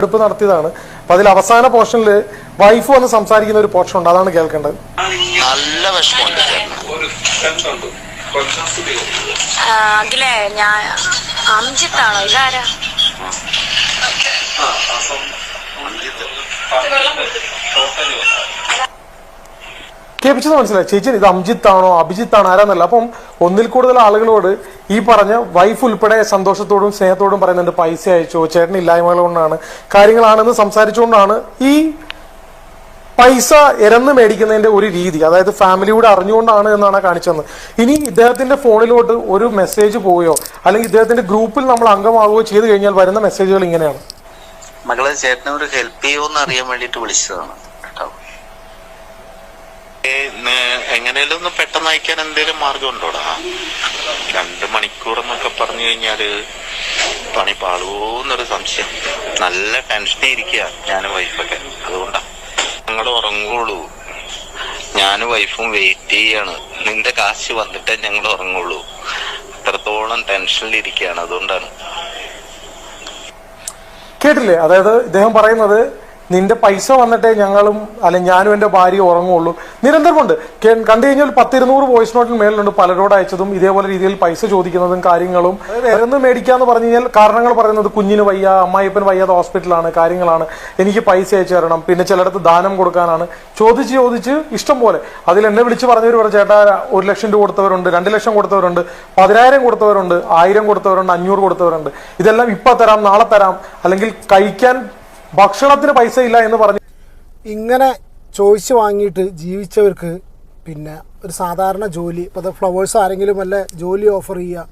എടുപ്പ് നടത്തിയതാണ് അപ്പൊ അതിൽ അവസാന പോർഷനിൽ വൈഫ് വന്ന് സംസാരിക്കുന്ന ഒരു പോർഷൻ ഉണ്ട് അതാണ് കേൾക്കേണ്ടത് നല്ല വിഷമമുണ്ട് അഖിലേ ഞാൻ അംജിത്താണോ ഇതാരാ കേൾപ്പിച്ചത് മനസ്സിലായി. ചേച്ചി ഇത് അംജിത്ത് ആണോ അഭിജിത്ത് ആണോ ആരാന്നല്ല. അപ്പം ഒന്നിൽ കൂടുതൽ ആളുകളോട് ഈ പറഞ്ഞ വൈഫ് ഉൾപ്പെടെ സന്തോഷത്തോടും സ്നേഹത്തോടും പറയുന്നുണ്ട് പൈസ അയച്ചോ ചേട്ടൻ ഇല്ലായ്മകൾ കൊണ്ടാണ് കാര്യങ്ങളാണെന്ന് സംസാരിച്ചുകൊണ്ടാണ് ഈ പൈസ ഇരന്ന് മേടിക്കുന്നതിന്റെ ഒരു രീതി അതായത് ഫാമിലിയോട് അറിഞ്ഞുകൊണ്ടാണ് എന്നാണ് കാണിച്ചത് ഇനി ഇദ്ദേഹത്തിന്റെ ഫോണിലോട്ട് ഒരു മെസ്സേജ് പോവുകയോ അല്ലെങ്കിൽ ഇദ്ദേഹത്തിന്റെ ഗ്രൂപ്പിൽ നമ്മൾ അംഗമാവുകയോ ചെയ്തു കഴിഞ്ഞാൽ വരുന്ന മെസ്സേജുകൾ ഇങ്ങനെയാണ്. മകളെ ചേട്ടനെ ഒരു ഹെൽപ്പ് ചെയ്യുമോന്ന് അറിയാൻ വേണ്ടിട്ട് വിളിച്ചതാണ്. എങ്ങനെയാലും ഒന്ന് പെട്ടെന്ന് അയക്കാൻ എന്തെങ്കിലും മാർഗം ഉണ്ടോടാ രണ്ട് മണിക്കൂർ എന്നൊക്കെ പറഞ്ഞു കഴിഞ്ഞാൽ പണി പാളുവോന്നൊരു സംശയം. നല്ല ടെൻഷനെ ഇരിക്കുക ഞാനും വൈഫൊക്കെ. അതുകൊണ്ടാ. ഞങ്ങൾ ഉറങ്ങുള്ളൂ. ഞാനും വൈഫും വെയിറ്റ് ചെയ്യാണ്. നിന്റെ കാശ് വന്നിട്ടേ ഞങ്ങൾ ഉറങ്ങുള്ളൂ. അത്രത്തോളം ടെൻഷനിൽ ഇരിക്കുകയാണ് അതുകൊണ്ടാണ്. കേട്ടില്ലേ? അതായത് ഇദ്ദേഹം പറയുന്നത് നിന്റെ പൈസ വന്നിട്ടേ ഞങ്ങളും അല്ലെ ഞാനും എന്റെ ഭാര്യ ഉറങ്ങുള്ളൂ. നിരന്തരമുണ്ട്. കണ്ടു കഴിഞ്ഞാൽ പത്തിരുന്നൂറ് വോയിസ് നോട്ടിന് മേളിലുണ്ട് പലരോട് അയച്ചതും ഇതേപോലെ രീതിയിൽ പൈസ ചോദിക്കുന്നതും കാര്യങ്ങളും. ഇറന്ന് മേടിക്കാന്ന് പറഞ്ഞു കഴിഞ്ഞാൽ കാരണങ്ങൾ പറയുന്നത് കുഞ്ഞിന് വയ്യ അമ്മായിപ്പൻ വയ്യാതെ ഹോസ്പിറ്റലാണ് കാര്യങ്ങളാണ്. എനിക്ക് പൈസ അയച്ചു തരണം പിന്നെ ചിലടത്ത് ദാനം കൊടുക്കാനാണ്. ചോദിച്ച് ചോദിച്ച് ഇഷ്ടം പോലെ. അതിൽ എന്നെ വിളിച്ച് പറഞ്ഞവർ പറഞ്ഞു ചേട്ടാ ഒരു ലക്ഷം രൂപ കൊടുത്തവരുണ്ട് രണ്ട് ലക്ഷം കൊടുത്തവരുണ്ട് പതിനായിരം കൊടുത്തവരുണ്ട് ആയിരം കൊടുത്തവരുണ്ട് അഞ്ഞൂറ് കൊടുത്തവരുണ്ട്. ഇതെല്ലാം ഇപ്പൊ തരാം നാളെ തരാം അല്ലെങ്കിൽ കഴിക്കാൻ ഭക്ഷണത്തിന് പൈസ ഇല്ല എന്ന് പറഞ്ഞു ഇങ്ങനെ ചോദിച്ച് വാങ്ങിയിട്ട് ജീവിച്ചവർക്ക് പിന്നെ ഒരു സാധാരണ ജോലി ഇപ്പോൾ അത് ഫ്ലവേഴ്സ് ആരെങ്കിലും വല്ല ജോലി ഓഫർ ചെയ്യുക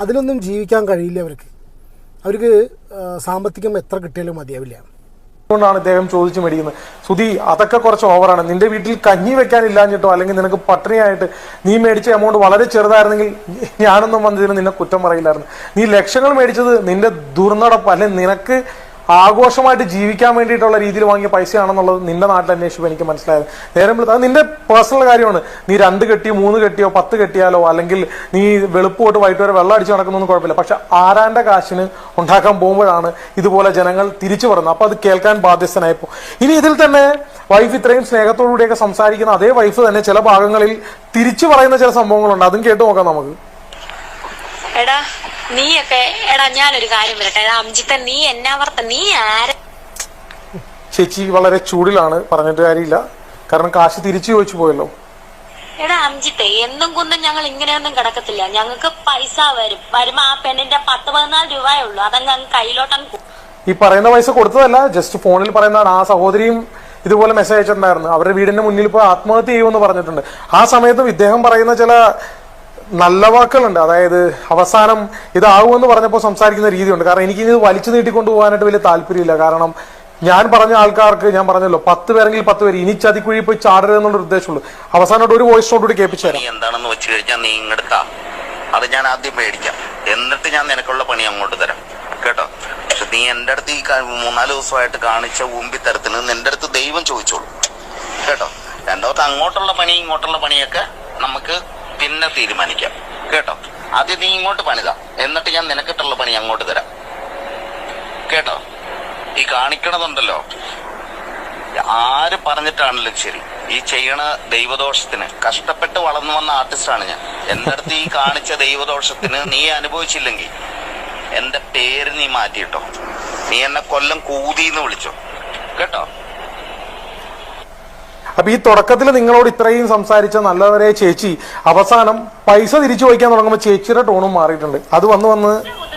അതിലൊന്നും ജീവിക്കാൻ കഴിയില്ല അവർക്ക്. അവർക്ക് സാമ്പത്തികം എത്ര കിട്ടിയാലും മതിയാവില്ല. കൊണ്ടാണ് ഇദ്ദേഹം ചോദിച്ചു മേടിക്കുന്നത്. സുധി അതൊക്കെ കുറച്ച് ഓവറാണ് നിന്റെ വീട്ടിൽ കഞ്ഞി വെക്കാനില്ലാഞ്ഞിട്ടോ അല്ലെങ്കിൽ നിനക്ക് പട്ടിണിയായിട്ട് നീ മേടിച്ച എമൗണ്ട് വളരെ ചെറുതായിരുന്നെങ്കിൽ ഞാനൊന്നും വന്നതിന് നിന്നെ കുറ്റം പറയില്ലായിരുന്നു. നീ ലക്ഷങ്ങൾ മേടിച്ചത് നിന്റെ ദുർനടപ്പ് അല്ലെങ്കിൽ നിനക്ക് ആഘോഷമായിട്ട് ജീവിക്കാൻ വേണ്ടിയിട്ടുള്ള രീതിയിൽ വാങ്ങിയ പൈസയാണെന്നുള്ളത് നിന്റെ നാട്ടിൽ അന്വേഷിച്ചപ്പോൾ എനിക്ക് മനസ്സിലായത്. നേരം അത് നിന്റെ പേഴ്സണൽ കാര്യമാണ്. നീ രണ്ട് കെട്ടിയോ മൂന്ന് കെട്ടിയോ പത്ത് കെട്ടിയാലോ അല്ലെങ്കിൽ നീ വെളുപ്പ് തൊട്ട് വൈകിട്ട് വരെ വെള്ളം അടിച്ച് നടക്കുന്നൊന്നും കുഴപ്പമില്ല. പക്ഷെ ആരാന്റെ കാശിന് ഉണ്ടാക്കാൻ പോകുമ്പോഴാണ് ഇതുപോലെ ജനങ്ങൾ തിരിച്ചു പറയുന്നത് അപ്പൊ അത് കേൾക്കാൻ ബാധ്യസ്ഥനായപ്പോ ഇനി ഇതിൽ തന്നെ വൈഫ് ഇത്രയും സ്നേഹത്തോടുകൂടിയൊക്കെ സംസാരിക്കുന്ന അതേ വൈഫ് തന്നെ ചില ഭാഗങ്ങളിൽ തിരിച്ചു പറയുന്ന ചില സംഭവങ്ങളുണ്ട്. അതും കേട്ടു നോക്കാം നമുക്ക്. എടാ നീയൊക്കെ എടാ ഞാനൊരു കാര്യം വരട്ടെ അംജിത്തൻ നീ എന്നാവർത്ത നീ ആര ചേച്ചി വളരെ ചൂടിലാണ് പറഞ്ഞിട്ട് കാര്യമില്ല. കാരണം കാശ് തിരിച്ചു ചോദിച്ചു പോയല്ലോ. എടാ അംജിത്തെ എന്നും കുന്നും ഞങ്ങൾ ഇങ്ങനെയൊന്നും കിടക്കത്തില്ല. ഞങ്ങൾക്ക് പൈസ വരും. വരുമ്പോ ആ പെണ്ണിന്റെ പത്ത് പതിനാല് രൂപയേ ഉള്ളൂ. അതങ്ങ് അങ്ങ് കയ്യിലോട്ടങ്ങ് ഈ പറയുന്ന പൈസ കൊടുത്തതല്ല ജസ്റ്റ് ഫോണിൽ പറയുന്നതാണ്. ആ സഹോദരിയും ഇതുപോലെ മെസ്സേജ് അയച്ചിട്ടുണ്ടായിരുന്നു. അവരുടെ വീടിന്റെ മുന്നിൽ പോയി ആത്മഹത്യ ചെയ്യുമെന്ന് പറഞ്ഞിട്ടുണ്ട്. ആ സമയത്തും ഇദ്ദേഹം പറയുന്ന ചില നല്ല വാക്കുകളുണ്ട്. അതായത് അവസാനം ഇതാവുമെന്ന് പറഞ്ഞപ്പോൾ സംസാരിക്കുന്ന രീതിയുണ്ട്. കാരണം എനിക്ക് ഇത് വലിച്ചു നീട്ടിക്കൊണ്ട് പോകാനായിട്ട് വലിയ താല്പര്യമില്ല. കാരണം ഞാൻ പറഞ്ഞ ആൾക്കാർക്ക് ഞാൻ പറഞ്ഞല്ലോ പത്ത് പേരെങ്കിൽ പത്ത് പേര് ഇനി ചതിക്കുഴി പോയി ചാടരുത് എന്നുള്ള ഉദ്ദേശമുള്ളൂ. അവസാനമായിട്ട് ഒരു വോയിസ് നോട്ട് കേൾപ്പിച്ചു തരാം എന്താണെന്ന് വെച്ച് കഴിഞ്ഞാൽ നീ ഇങ്ങെടുക്കാം അത് ഞാൻ ആദ്യം മേടിക്കാം. എന്നിട്ട് ഞാൻ നിനക്കുള്ള പണി അങ്ങോട്ട് തരാം. കേട്ടോ? പക്ഷെ നീ എന്റെ അടുത്ത് ഈ മൂന്നാൽ ദിവസമായിട്ട് കാണിച്ച ഊമ്പിത്തരത്തിന് നിന്റെ അടുത്ത് ദൈവം ചോദിച്ചോളൂ. കേട്ടോ? രണ്ടാമത്തെ അങ്ങോട്ടുള്ള പണി ഇങ്ങോട്ടുള്ള പണിയൊക്കെ നമുക്ക് പിന്നെ തീരുമാനിക്കാം. കേട്ടോ? ആദ്യം നീ ഇങ്ങോട്ട് പണിത. എന്നിട്ട് ഞാൻ നിനക്കിട്ടുള്ള പണി അങ്ങോട്ട് തരാം. കേട്ടോ? ഈ കാണിക്കണതുണ്ടല്ലോ. ആര് പറഞ്ഞിട്ടാണല്ലോ ശരി. ഈ ചെയ്യണ ദൈവദോഷത്തിന് കഷ്ടപ്പെട്ട് വളർന്നു വന്ന ആർട്ടിസ്റ്റാണ് ഞാൻ. എന്റെ അടുത്ത് ഈ കാണിച്ച ദൈവദോഷത്തിന് നീ അനുഭവിച്ചില്ലെങ്കിൽ എന്റെ പേര് നീ മാറ്റിയിട്ടോ. നീ എന്നെ കൊല്ലം കൂതിന്ന് വിളിച്ചോ. കേട്ടോ? അപ്പൊ ഈ തുടക്കത്തിൽ നിങ്ങളോട് ഇത്രയും സംസാരിച്ച നല്ലവരെ ചേച്ചി അവസാനം പൈസ തിരിച്ചു വയ്ക്കാൻ തുടങ്ങുമ്പോൾ ചേച്ചിയുടെ ടോണും മാറിയിട്ടുണ്ട്. അത് വന്ന് വന്ന്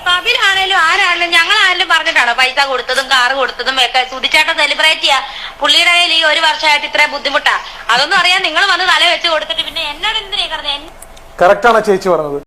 കബിലാണേലും ആരാണേലും ഞങ്ങളായാലും പറഞ്ഞിട്ടാണോ പൈസ കൊടുത്തതും കാറ് കൊടുത്തതും ഒക്കെ സുധിച്ചേട്ടൻ സെലിബ്രേറ്റ് ചെയ്യാ? പുള്ളിയുടെ കയ്യിൽ ഈ ഒരു വർഷമായിട്ട് ഇത്രയും ബുദ്ധിമുട്ടാ? അതൊന്നും അറിയാൻ നിങ്ങൾ വന്ന് തല വെച്ച് കൊടുത്തിട്ട് പിന്നെ എന്നോട് എന്തിനാ കറക്റ്റാണ് ചേച്ചി പറഞ്ഞത്.